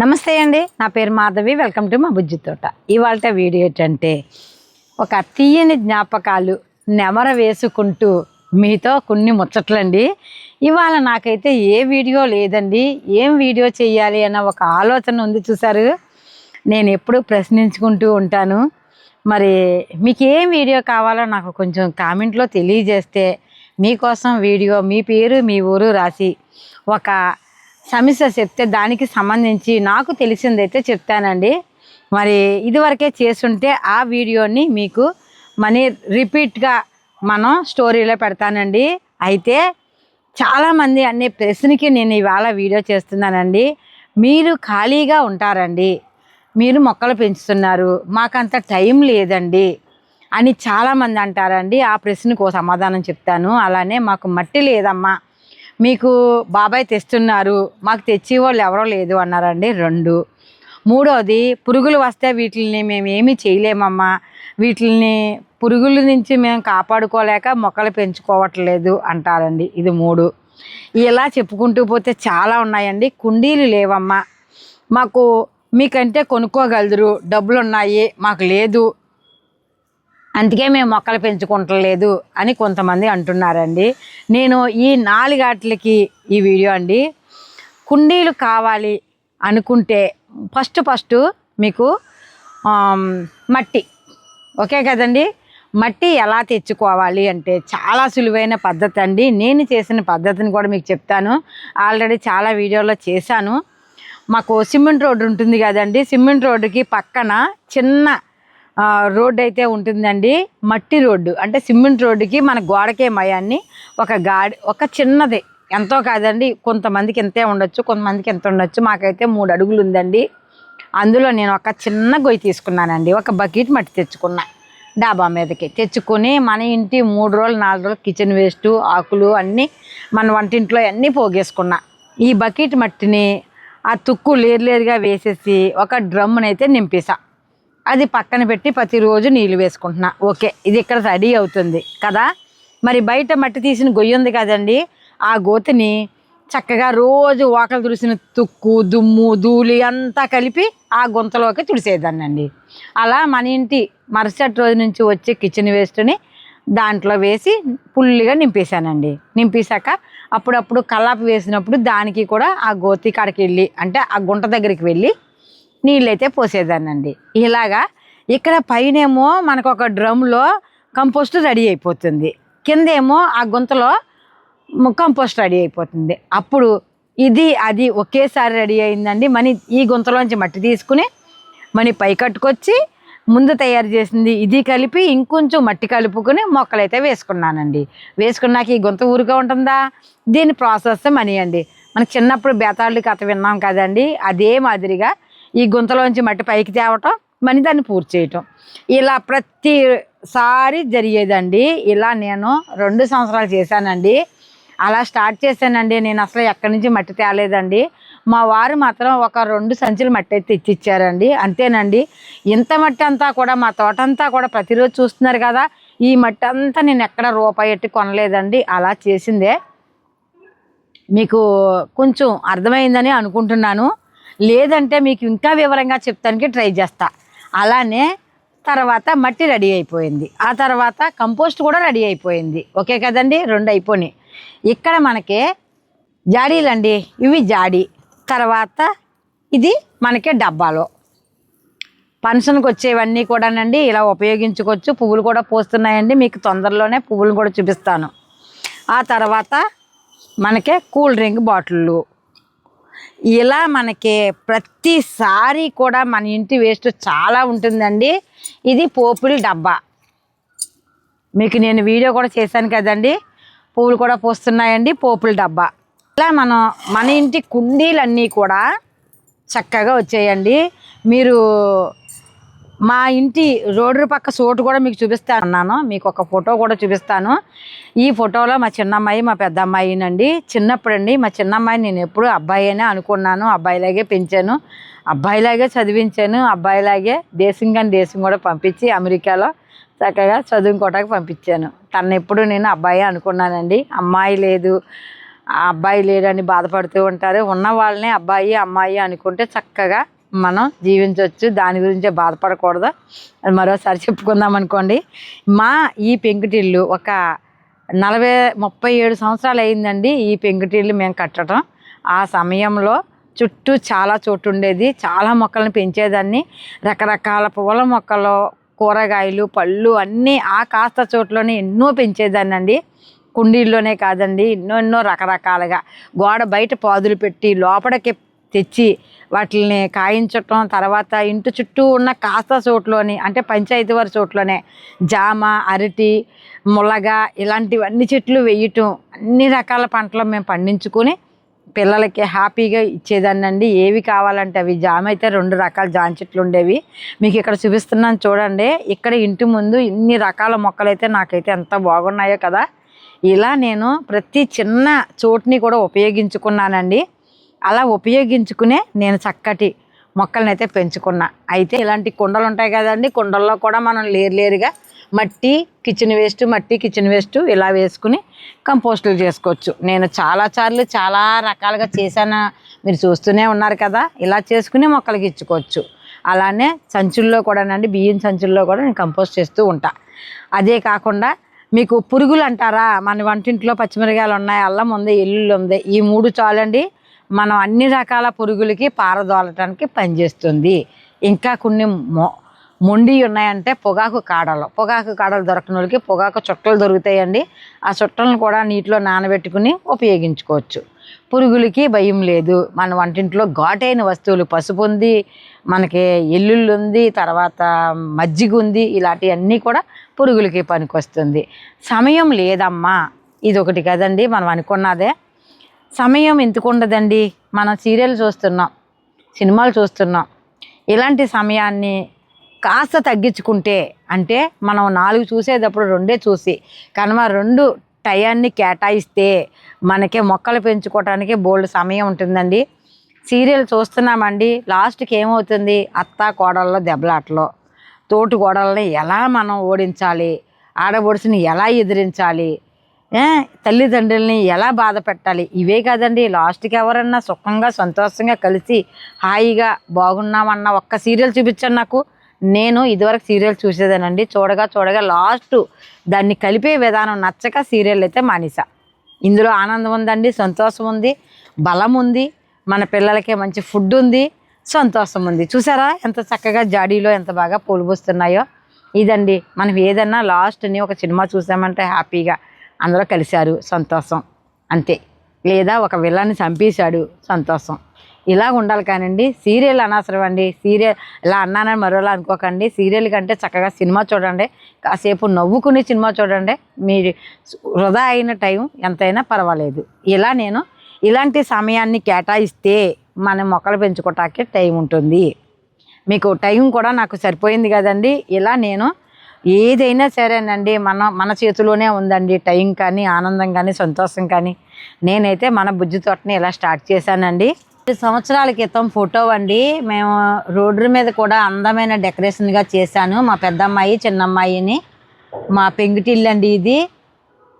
నమస్తే అండి. నా పేరు మాధవి. వెల్కమ్ టు మా బుజ్జి తోట. ఇవాళ వీడియో ఏంటంటే ఒక తీయని జ్ఞాపకాలు నెమర వేసుకుంటూ మీతో కొన్ని ముచ్చట్లండి. ఇవాళ నాకైతే ఏ వీడియో లేదండి. ఏం వీడియో చేయాలి అన్న ఒక ఆలోచన ఉంది చూసారు? నేను ఎప్పుడూ ప్రశ్నించుకుంటూ ఉంటాను. మరి మీకు ఏం వీడియో కావాలో నాకు కొంచెం కామెంట్లో తెలియజేస్తే మీకోసం వీడియో మీ పేరు మీ ఊరు రాసి ఒక సమస్య చెప్తే దానికి సంబంధించి నాకు తెలిసిందైతే చెప్తానండి. మరి ఇదివరకే చేస్తుంటే ఆ వీడియోని మీకు మనీ రిపీట్గా మనం స్టోరీలో పెడతానండి. అయితే చాలామంది అనే ప్రశ్నకి నేను ఇవాళ వీడియో చేస్తున్నానండి. మీరు ఖాళీగా ఉంటారండి. మీరు మొక్కలు పెంచుతున్నారు. మాకంత టైం లేదండి అని చాలామంది అంటారండి. ఆ ప్రశ్నకు సమాధానం చెప్తాను. అలానే మాకు మట్టి లేదమ్మా. మీకు బాబాయ్ తెస్తున్నారు మాకు తెచ్చే వాళ్ళు ఎవరో లేదు అన్నారండి రెండు. మూడోది పురుగులు వస్తే వీటిని మేము ఏమీ చేయలేమమ్మా. వీటిని పురుగుల నుంచి మేము కాపాడుకోలేక మొక్కలు పెంచుకోవట్లేదు అంటారండి ఇది మూడు. ఇలా చెప్పుకుంటూ పోతే చాలా ఉన్నాయండి కుండీలు లేవమ్మా. మాకు మీకంటే కొనుక్కోగలరు డబ్బులు ఉన్నాయి మాకు లేదు. అందుకే మేము మొక్కలు పెంచుకుంటలేదు అని కొంతమంది అంటున్నారండి. నేను ఈ నాలుగాట్లకి ఈ వీడియో అండి. కుండీలు కావాలి అనుకుంటే ఫస్ట్ ఫస్ట్ మీకు మట్టి. ఓకే కదండి? మట్టి ఎలా తెచ్చుకోవాలి అంటే చాలా సులువైన పద్ధతి అండి. నేను చేసిన పద్ధతిని కూడా మీకు చెప్తాను. ఆల్రెడీ చాలా వీడియోలో చేశాను. మాకు సిమెంట్ రోడ్డు ఉంటుంది కదండి. సిమెంట్ రోడ్డుకి పక్కన చిన్న రోడ్డు అయితే ఉంటుందండి. మట్టి రోడ్డు. అంటే సిమెంట్ రోడ్డుకి మన గోడకే మయాన్ని ఒక గాడి ఒక చిన్నది. ఎంతో కాదండి. కొంతమందికి ఎంతే ఉండొచ్చు కొంతమందికి ఎంత ఉండొచ్చు. మాకైతే మూడు అడుగులు ఉందండి. అందులో నేను ఒక చిన్న గొయ్యి తీసుకున్నానండి. ఒక బకెట్ మట్టి తెచ్చుకున్నా. డాబా మీదకి. తెచ్చుకొని మన ఇంటి మూడు రోజులు నాలుగు రోజులు కిచెన్ వేస్ట్ ఆకులు అన్నీ మన వంటింట్లో అన్నీ పోగేసుకున్నా. ఈ బకెట్ మట్టిని ఆ తుక్కు లేరు లేరుగా వేసేసి ఒక డ్రమ్మునైతే నింపేసా. అది పక్కన పెట్టి ప్రతిరోజు నీళ్ళు వేసుకుంటున్నా. ఓకే ఇది ఇక్కడ రెడీ అవుతుంది కదా? మరి బయట మట్టి తీసిన గొయ్యి ఉంది కదండి ఆ గోతిని చక్కగా రోజు ఓకలు తుడిసిన తుక్కు దుమ్ము ధూళి అంతా కలిపి ఆ గుంతలోకి తుడిసేదాన్నండి. అలా మన ఇంటి మరుసటి రోజు నుంచి వచ్చే కిచెన్ వేస్ట్ని దాంట్లో వేసి పుల్లిగా నింపేశానండి. నింపేశాక అప్పుడప్పుడు కల్లాపి వేసినప్పుడు దానికి కూడా ఆ గోతి కాడికి వెళ్ళి అంటే ఆ గుంట దగ్గరికి వెళ్ళి నీళ్ళైతే పోసేదానండి ఇలాగా ఇక్కడ పైనేమో మనకు ఒక డ్రమ్లో కంపోస్ట్ రెడీ అయిపోతుంది. కిందేమో ఆ గుంతలో కంపోస్ట్ రెడీ అయిపోతుంది. అప్పుడు ఇది అది ఒకేసారి రెడీ అయిందండి. మని ఈ గుంతలోంచి మట్టి తీసుకుని మని పై కట్టుకొచ్చి ముందు తయారు చేసింది ఇది కలిపి ఇంకొంచెం మట్టి కలుపుకొని మొక్కలైతే వేసుకున్నానండి. వేసుకున్నాక ఈ గుంత ఊరుగా ఉంటుందా? దీని ప్రాసెస్ మనీ అండి. మనకి చిన్నప్పుడు బేతాళ్ళు కథ విన్నాం కదండి. అదే మాదిరిగా ఈ గుంతలోంచి మట్టి పైకి తేవటం మని దాన్ని పూర్తి చేయటం. ఇలా ప్రతిసారి జరిగేదండి. ఇలా నేను రెండు సంవత్సరాలు చేశానండి. అలా స్టార్ట్ చేశానండి. నేను అసలు ఎక్కడి నుంచి మట్టి తేలేదండి. మా వారు మాత్రం ఒక రెండు సంచులు మట్టి అయితే తెచ్చిచ్చారండి. అంతేనండి. ఇంత మట్టి అంతా కూడా మా తోట అంతా కూడా ప్రతిరోజు చూస్తున్నారు కదా ఈ మట్టి అంతా నేను ఎక్కడ రూపాయి ఎట్టి కొనలేదండి. అలా చేసిందే. మీకు కొంచెం అర్థమైందని అనుకుంటున్నాను. లేదంటే మీకు ఇంకా వివరంగా చెప్తానికి ట్రై చేస్తా. అలానే తర్వాత మట్టి రెడీ అయిపోయింది. ఆ తర్వాత కంపోస్ట్ కూడా రెడీ అయిపోయింది. ఓకే కదండి? రెండు అయిపోయినాయి. ఇక్కడ మనకి జాడీలండి. ఇవి జాడీ. తర్వాత ఇది మనకి డబ్బాలో. ఫంక్షన్కి వచ్చేవన్నీ కూడానండి ఇలా ఉపయోగించుకోవచ్చు. పువ్వులు కూడా పోస్తున్నాయండి. మీకు తొందరలోనే పువ్వులు కూడా చూపిస్తాను. ఆ తర్వాత మనకి కూల్ డ్రింక్ బాటిళ్ళు. ఇలా మనకి ప్రతిసారి కూడా మన ఇంటి వేస్ట్ చాలా ఉంటుందండి. ఇది పోపుల డబ్బా. మీకు నేను వీడియో కూడా చేశాను కదండి. పువ్వులు కూడా పోస్తున్నాయండి పోపుల డబ్బా. ఇలా మనం మన ఇంటి కుండీలన్నీ కూడా చక్కగా వచ్చాయండి. మీరు మా ఇంటి రోడ్డు పక్క చోటు కూడా మీకు చూపిస్తాను అన్నాను. మీకు ఒక ఫోటో కూడా చూపిస్తాను. ఈ ఫోటోలో మా చిన్నమ్మాయి మా పెద్ద అమ్మాయినండి చిన్నప్పుడండి మా చిన్నమ్మాయి నేను ఎప్పుడు అబ్బాయి అనే అనుకున్నాను. అబ్బాయిలాగే పెంచాను. అబ్బాయిలాగే చదివించాను. అబ్బాయిలాగే దేశం కానీ దేశం కూడా పంపించి అమెరికాలో చక్కగా చదువుకోవటానికి పంపించాను. తను ఎప్పుడు నేను అబ్బాయి అనుకున్నానండి. అమ్మాయి లేదు. ఆ అబ్బాయి లేడని బాధపడుతూ ఉంటారు. ఉన్న వాళ్ళని అబ్బాయి అమ్మాయి అనుకుంటే చక్కగా మనం జీవించవచ్చు దాని గురించే బాధపడకూడదు. అది మరోసారి చెప్పుకుందాం అనుకోండి. మా ఈ పెంకుటిల్లు ఒక నలభై ముప్పై ఏడు సంవత్సరాలు అయిందండి ఈ పెంకుటిల్లు మేము కట్టడం. ఆ సమయంలో చుట్టూ చాలా చోటు ఉండేది. చాలా మొక్కలను పెంచేదాన్ని. రకరకాల పూల మొక్కలు కూరగాయలు పళ్ళు అన్నీ ఆ కాస్త చోట్లోనే ఎన్నో పెంచేదాన్ని అండి కుండీల్లోనే కాదండి ఎన్నో ఎన్నో రకరకాలుగా. గోడ బయట పాదులు పెట్టి లోపలికి తెచ్చి వాటిని కాయించటం తర్వాత ఇంటి చుట్టూ ఉన్న కాస్త చోట్లోని అంటే పంచాయతీ వారి చోట్లోనే జామ అరటి ములగ ఇలాంటివన్నీ చెట్లు వేయటం అన్ని రకాల పంటలు మేము పండించుకొని పిల్లలకి హ్యాపీగా ఇచ్చేదాన్నండి. ఏవి కావాలంటే అవి. జామ అయితే రెండు రకాల జామ చెట్లు ఉండేవి. మీకు ఇక్కడ చూపిస్తున్నాను చూడండి. ఇక్కడ ఇంటి ముందు ఇన్ని రకాల మొక్కలు అయితే నాకైతే ఎంత బాగున్నాయో కదా. ఇలా నేను ప్రతి చిన్న చోటుని కూడా ఉపయోగించుకున్నానండి. అలా ఉపయోగించుకునే నేను చక్కటి మొక్కలను అయితే పెంచుకున్నా. అయితే ఇలాంటి కుండలు ఉంటాయి కదండి కుండల్లో కూడా మనం లేరు లేరుగా మట్టి కిచెన్ వేస్ట్ మట్టి కిచెన్ వేస్ట్ ఇలా వేసుకుని కంపోస్టులు చేసుకోవచ్చు. నేను చాలా సార్లు చాలా రకాలుగా చేశాను. మీరు చూస్తూనే ఉన్నారు కదా ఇలా చేసుకుని మొక్కలకి ఇచ్చుకోవచ్చు. అలానే సంచుల్లో కూడానండి బియ్యం సంచుల్లో కూడా నేను కంపోస్ట్ చేస్తూ ఉంటా. అదే కాకుండా మీకు పురుగులు అంటారా? మన వంటింట్లో పచ్చిమిరకాయలు ఉన్నాయి అల్లం ఉంది ఎల్లుల్లి ఉంది ఈ మూడు చాలండి. మనం అన్ని రకాల పురుగులకి పారదోలటానికి పనిచేస్తుంది. ఇంకా కొన్ని మొ మొండి ఉన్నాయంటే పొగాకు కాడలు. పొగాకు కాడలు దొరకని వాళ్ళకి పొగాకు చుట్టలు దొరుకుతాయండి. ఆ చుట్టలను కూడా నీటిలో నానబెట్టుకుని ఉపయోగించుకోవచ్చు. పురుగులకి భయం లేదు. మన వంటింట్లో ఘాటైన వస్తువులు పసుపు ఉంది మనకి ఎల్లుళ్ళు ఉంది తర్వాత మజ్జిగ ఉంది ఇలాంటివన్నీ కూడా పురుగులకి పనికొస్తుంది. సమయం లేదమ్మా. ఇది ఒకటి కదండి మనం అనుకున్నదే. సమయం ఎందుకు ఉండదండి మనం సీరియల్ చూస్తున్నాం సినిమాలు చూస్తున్నాం. ఇలాంటి సమయాన్ని కాస్త తగ్గించుకుంటే అంటే మనం నాలుగు చూసేటప్పుడు రెండే చూసి కనుమ రెండు టయాన్ని కేటాయిస్తే మనకే మొక్కలు పెంచుకోవడానికి బోల్డ్ సమయం ఉంటుందండి. సీరియల్ చూస్తున్నామండి లాస్ట్కి ఏమవుతుంది? అత్త కోడల్లో దెబ్బలాటలో. తోటి కోడల్ని ఎలా మనం ఓడించాలి? ఆడబొడుసుని ఎలా ఎదిరించాలి? తల్లిదండ్రుల్ని ఎలా బాధ పెట్టాలి? ఇవే కాదండి లాస్ట్కి ఎవరన్నా సుఖంగా సంతోషంగా కలిసి హాయిగా బాగున్నామన్న ఒక్క సీరియల్ చూపించండి నాకు. నేను ఇదివరకు సీరియల్ చూసేదానండి. చూడగా చూడగా లాస్ట్ దాన్ని కలిపే విధానం నచ్చక సీరియల్ అయితే మానేసా. ఇందులో ఆనందం ఉందండి సంతోషం ఉంది బలం ఉంది మన పిల్లలకి మంచి ఫుడ్ ఉంది సంతోషం ఉంది. చూసారా ఎంత చక్కగా జాడీలో ఎంత బాగా పూలు పూస్తున్నాయో. ఇదండి మనం ఏదన్నా లాస్ట్ని ఒక సినిమా చూసామంటే హ్యాపీగా. అందరూ కలిశారు సంతోషం. అంతే. లేదా ఒక విల్లాన్ని చంపేశాడు సంతోషం. ఇలా ఉండాలి కానండి. సీరియల్ అనవసరం అండి. సీరియల్ ఇలా అన్నానని మరోలా అనుకోకండి. సీరియల్ కంటే చక్కగా సినిమా చూడండి. కాసేపు నవ్వుకుని సినిమా చూడండి. మీ వృధా అయిన టైం ఎంతైనా పర్వాలేదు. ఇలా నేను ఇలాంటి సమయాన్ని కేటాయిస్తే మన మొక్కలు పెంచుకోవటానికి టైం ఉంటుంది. మీకు టైం కూడా నాకు సరిపోయింది కదండి. ఇలా నేను ఏదైనా సరేనండి మన మన చేతిలోనే ఉందండి టైం కానీ ఆనందం కానీ సంతోషం కానీ. నేనైతే మన బుజ్జి తోటని ఇలా స్టార్ట్ చేశానండి. సంవత్సరాల క్రితం ఫోటో అండి. మేము రోడ్డు మీద కూడా అందమైన డెకరేషన్గా చేశాను. మా పెద్దమ్మాయి చిన్నమ్మాయిని. మా పెంకుటిల్లు అండి ఇది.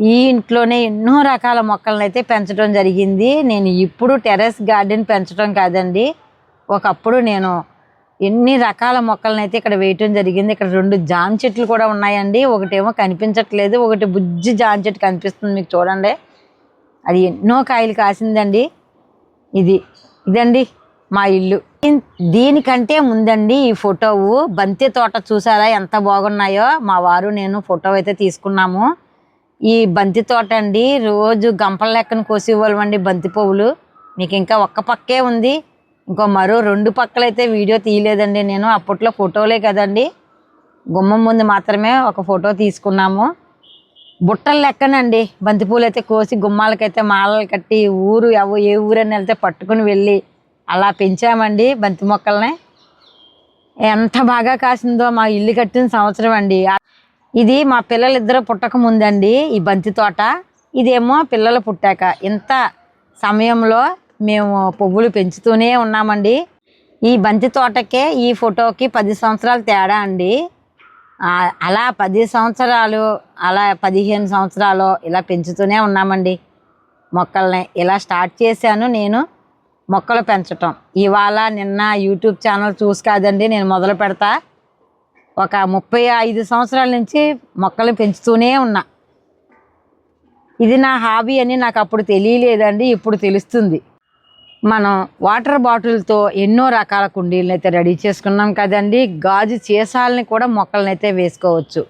ఈ ఇంట్లోనే ఎన్నో రకాల మొక్కలను అయితే పెంచడం జరిగింది. నేను ఇప్పుడు టెర్రస్ గార్డెన్ పెంచడం కాదండి. ఒకప్పుడు నేను ఎన్ని రకాల మొక్కలను అయితే ఇక్కడ వేయటం జరిగింది. ఇక్కడ రెండు జామ చెట్లు కూడా ఉన్నాయండి. ఒకటేమో కనిపించట్లేదు. ఒకటి బుజ్జి జామ చెట్టు కనిపిస్తుంది మీకు చూడండి. అది ఎన్నో కాయలు కాసిందండి. ఇది ఇదండి మా ఇల్లు. దీనికంటే ముందండి ఈ ఫోటో. బంతి తోట చూసారా ఎంత బాగున్నాయో? మా వారు నేను ఫోటో అయితే తీసుకున్నాము. ఈ బంతి తోట అండి రోజు గంపల లెక్కన కోసేవాళ్ళమండి బంతి పువ్వులు. మీకు ఇంకా ఒక్క పక్కే ఉంది. ఇంకో మరో రెండు పక్కలైతే వీడియో తీయలేదండి నేను అప్పట్లో ఫోటోలే కదండి. గుమ్మం ముందు మాత్రమే ఒక ఫోటో తీసుకున్నాము. బుట్టలు లెక్కనండి. బంతిపూలు అయితే కోసి గుమ్మాలకైతే మాలలు కట్టి ఊరు ఎవ ఏ ఊరని వెళ్తే పట్టుకుని వెళ్ళి అలా పెంచామండి బంతి మొక్కల్ని. ఎంత బాగా కాసిందో మా ఇల్లు కట్టిన సంవత్సరం అండి. ఇది మా పిల్లలిద్దరూ పుట్టక ముందండి ఈ బంతి తోట. ఇదేమో పిల్లలు పుట్టాక ఇంత సమయంలో మేము పువ్వులు పెంచుతూనే ఉన్నామండి. ఈ బంతి తోటకే ఈ ఫోటోకి పది సంవత్సరాలు తేడా అండి. అలా పది సంవత్సరాలు అలా పదిహేను సంవత్సరాలు ఇలా పెంచుతూనే ఉన్నామండి. మొక్కల్ని ఇలా స్టార్ట్ చేశాను నేను మొక్కలు పెంచటం. ఇవాళ నిన్న యూట్యూబ్ ఛానల్ చూసి కాదండి నేను మొదలు పెడతా. ఒక ముప్పై ఐదు సంవత్సరాల నుంచి మొక్కలు పెంచుతూనే ఉన్నా. ఇది నా హాబీ అని నాకు అప్పుడు తెలియలేదండి ఇప్పుడు తెలుస్తుంది. మనం వాటర్ బాటిల్తో ఎన్నో రకాల కుండీలను అయితే రెడీ చేసుకున్నాం కదండి. గాజు సీసాలని కూడా మొక్కలను అయితే వేసుకోవచ్చు.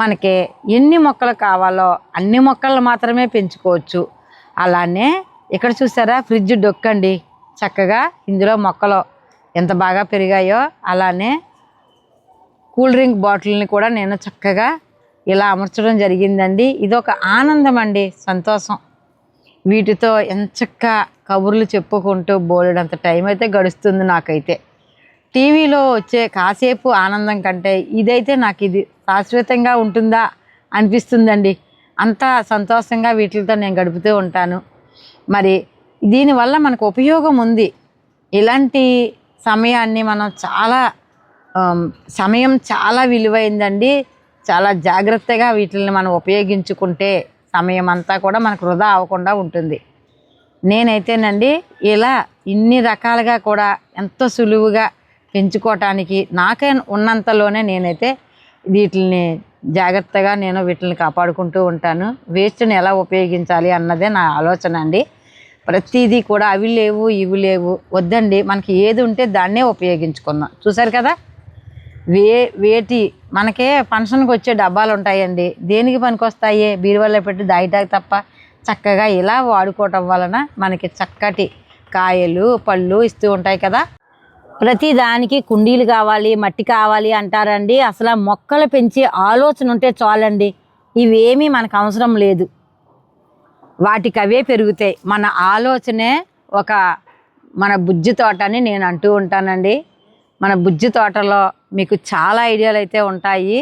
మనకి ఎన్ని మొక్కలు కావాలో అన్ని మొక్కలు మాత్రమే పెంచుకోవచ్చు. అలానే ఇక్కడ చూసారా ఫ్రిడ్జ్ డొక్కండి. చక్కగా ఇందులో మొక్కలు ఎంత బాగా పెరిగాయో అలానే కూల్ డ్రింక్ బాటిల్ని కూడా నేను చక్కగా ఇలా అమర్చడం జరిగిందండి. ఇది ఒక ఆనందం అండి సంతోషం. వీటితో ఎంచక్క కబుర్లు చెప్పుకుంటూ బోలెడంత టైం అయితే గడుస్తుంది నాకైతే. టీవీలో వచ్చే కాసేపు ఆనందం కంటే ఇదైతే నాకు ఇది శాశ్వతంగా ఉంటుందా అనిపిస్తుందండి. అంత సంతోషంగా వీటితో నేను గడుపుతూ ఉంటాను. మరి దీనివల్ల మనకు ఉపయోగం ఉంది. ఇలాంటి సమయాన్ని మనం చాలా సమయం చాలా విలువైందండి. చాలా జాగ్రత్తగా వీటిని మనం ఉపయోగించుకుంటే సమయం అంతా కూడా మనకు వృధా అవ్వకుండా ఉంటుంది. నేనైతేనండి ఇలా ఇన్ని రకాలుగా కూడా ఎంతో సులువుగా పెంచుకోవటానికి నాకే ఉన్నంతలోనే నేనైతే వీటిని జాగ్రత్తగా నేను వీటిని కాపాడుకుంటూ ఉంటాను. వేస్ట్ని ఎలా ఉపయోగించాలి అన్నదే నా ఆలోచన అండి. ప్రతిదీ కూడా అవి లేవు ఇవి లేవు వద్దండి. మనకి ఏది ఉంటే దాన్నే ఉపయోగించుకుందాం. చూసారు కదా? వే వేటి మనకే ఫంక్షన్కి వచ్చే డబ్బాలు ఉంటాయండి దేనికి పనికొస్తాయి? బీరువాలో పెట్టి దాయిటాకి తప్ప చక్కగా ఇలా వాడుకోవటం వలన మనకి చక్కటి కాయలు పళ్ళు ఇస్తూ ఉంటాయి కదా. ప్రతి దానికి కుండీలు కావాలి మట్టి కావాలి అంటారండి. అసలు మొక్కలు పెంచే ఆలోచన ఉంటే చాలండి. ఇవేమీ మనకు అవసరం లేదు. వాటికి అవే పెరుగుతాయి. మన ఆలోచనే ఒక మన బుజ్జి తోట అని నేను అంటూ ఉంటానండి. మన బుజ్జి తోటలో మీకు చాలా ఐడియాలు అయితే ఉంటాయి.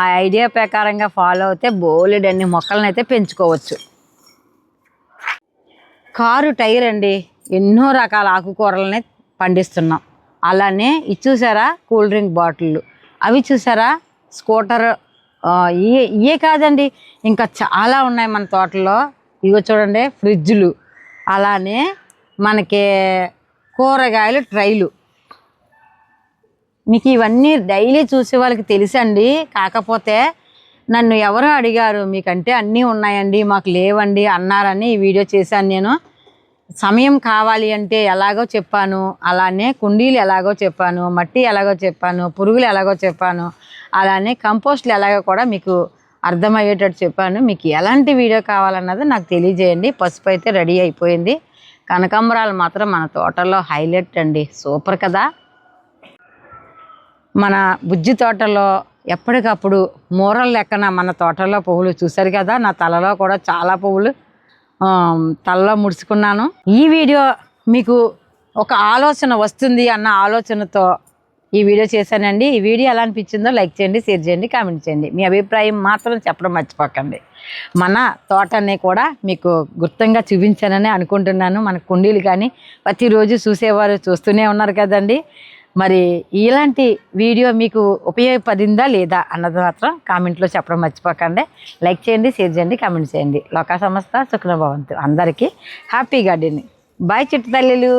ఆ ఐడియా ప్రకారంగా ఫాలో అయితే బోలెడన్ని మొక్కలను అయితే పెంచుకోవచ్చు. కారు టైర్ అండి ఎన్నో రకాల ఆకుకూరలని పండిస్తున్నాం. అలానే ఇది చూసారా? కూల్ డ్రింక్ బాటిళ్ళు. అవి చూసారా? స్కూటర్ ఇయే ఇవే కాదండి ఇంకా చాలా ఉన్నాయి మన తోటలో. ఇగో చూడండి ఫ్రిడ్జ్లు. అలానే మనకి కూరగాయలు ట్రైలు. మీకు ఇవన్నీ డైలీ చూసే వాళ్ళకి తెలుసండి. కాకపోతే నన్ను ఎవరు అడిగారు మీకంటే అన్నీ ఉన్నాయండి మాకు లేవండి అన్నారని ఈ వీడియో చేశాను నేను. సమయం కావాలి అంటే ఎలాగో చెప్పాను అలానే కుండీలు ఎలాగో చెప్పాను మట్టి ఎలాగో చెప్పాను పురుగులు ఎలాగో చెప్పాను అలానే కంపోస్ట్లు ఎలాగో కూడా మీకు అర్థమయ్యేటట్టు చెప్పాను. మీకు ఎలాంటి వీడియో కావాలన్నది నాకు తెలియజేయండి. పసుపు అయితే రెడీ అయిపోయింది. కనకాంబరాలు మాత్రం మన తోటలో హైలైట్ అండి. సూపర్ కదా? మన బుజ్జి తోటలో ఎప్పటికప్పుడు మూరల లెక్కన మన తోటలో పువ్వులు చూశారు కదా? నా తలలో కూడా చాలా పువ్వులు తలలో ముడుచుకున్నాను. ఈ వీడియో మీకు ఒక ఆలోచన వస్తుంది అన్న ఆలోచనతో ఈ వీడియో చేశానండి. ఈ వీడియో ఎలా అనిపించిందో లైక్ చేయండి షేర్ చేయండి కామెంట్ చేయండి. మీ అభిప్రాయం మాత్రం చెప్పడం మర్చిపోకండి. మన తోటని కూడా మీకు గుర్తంగా చూపించానని అనుకుంటున్నాను. మన కుండీలు కానీ ప్రతిరోజు చూసేవారు చూస్తూనే ఉన్నారు కదండి. మరి ఇలాంటి వీడియో మీకు ఉపయోగపడిందా లేదా అన్నది మాత్రం కామెంట్లో చెప్పడం మర్చిపోకండి. లైక్ చేయండి షేర్ చేయండి కామెంట్ చేయండి. లోకా సంస్థ సుఖనభవంతు అందరికీ హ్యాపీ గార్డెనింగ్. బాయ్ చిట్టు తల్లిలు.